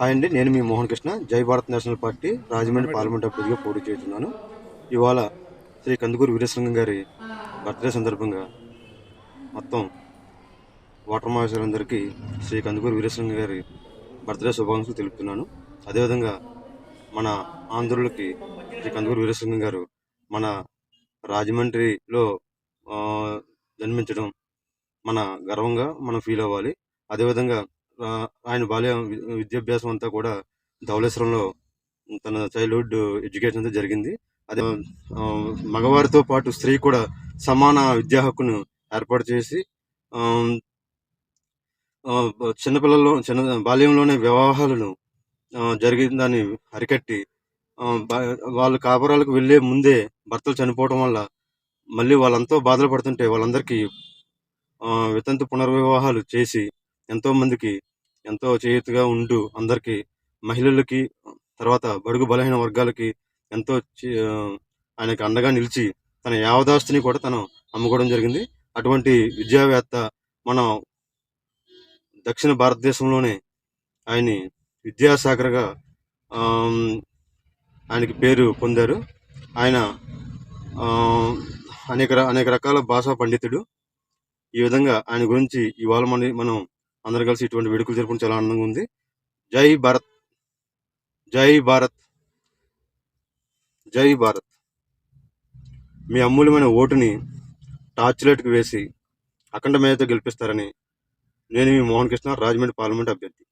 Hi అండి నేను మీ Mohan Krishna Jai Bharat national party Rajahmundry parliament అభ్యర్థిగా పోటీ చేస్తున్నాను. ఇవాళ శ్రీ కందుకూరు వీరేశలింగం గారి బర్త్డే సందర్భంగా మొత్తం ఓటర్ మహేశ్వరందరికీ శ్రీ కందుకూరు వీరేశలింగం గారి బర్త్డే శుభాకాంక్షలు తెలుపుతున్నాను. అదేవిధంగా మన ఆంధ్రులకి శ్రీ కందుకూరు వీరేశలింగం గారు మన రాజమండ్రిలో జన్మించడం మన గర్వంగా మనం ఫీల్ అవ్వాలి. అదేవిధంగా ఆయన బాల్య విద్యాభ్యాసం అంతా కూడా ధవళేశ్వరంలో తన చైల్డ్హుడ్ ఎడ్యుకేషన్ అంతా జరిగింది. అదే మగవారితో పాటు స్త్రీ కూడా సమాన విద్యా హక్కును ఏర్పాటు చేసి చిన్నపిల్లల్లో చిన్న బాల్యంలోనే వివాహాలను జరిగిన దాన్ని అరికట్టి వాళ్ళు కాపురాలకు వెళ్ళే ముందే భర్తలు చనిపోవడం వల్ల మళ్ళీ వాళ్ళంతా బాధలు పడుతుంటే వాళ్ళందరికీ వితంతు పునర్వివాహాలు చేసి ఎంతోమందికి ఎంతో చేయుతగా ఉంటూ అందరికీ మహిళలకి తర్వాత బడుగు బలహీన వర్గాలకి ఎంతో చే- అండగా నిలిచి తన యావదాస్తిని కూడా తను అమ్ముకోవడం జరిగింది. అటువంటి విద్యావేత్త మన దక్షిణ భారతదేశంలోనే ఆయన్ని విద్యాసాగర్గా ఆయనకి పేరు పొందారు. ఆయన అనేక అనేక రకాల భాషా పండితుడు. ఈ విధంగా ఆయన గురించి ఇవాళ మన మనం అందరు కలిసి ఇటువంటి వేడుకలు జరుపుకుని చాలా ఆనందంగా ఉంది. జై భారత్. జై భారత్. జై భారత్. మీ అమూల్యమైన ఓటుని టార్చ్ లైట్కి వేసి అఖండ మేధతో గెలిపిస్తారని నేను మీ మోహన్ కృష్ణ రాజమండ్రి పార్లమెంట్ అభ్యర్థి.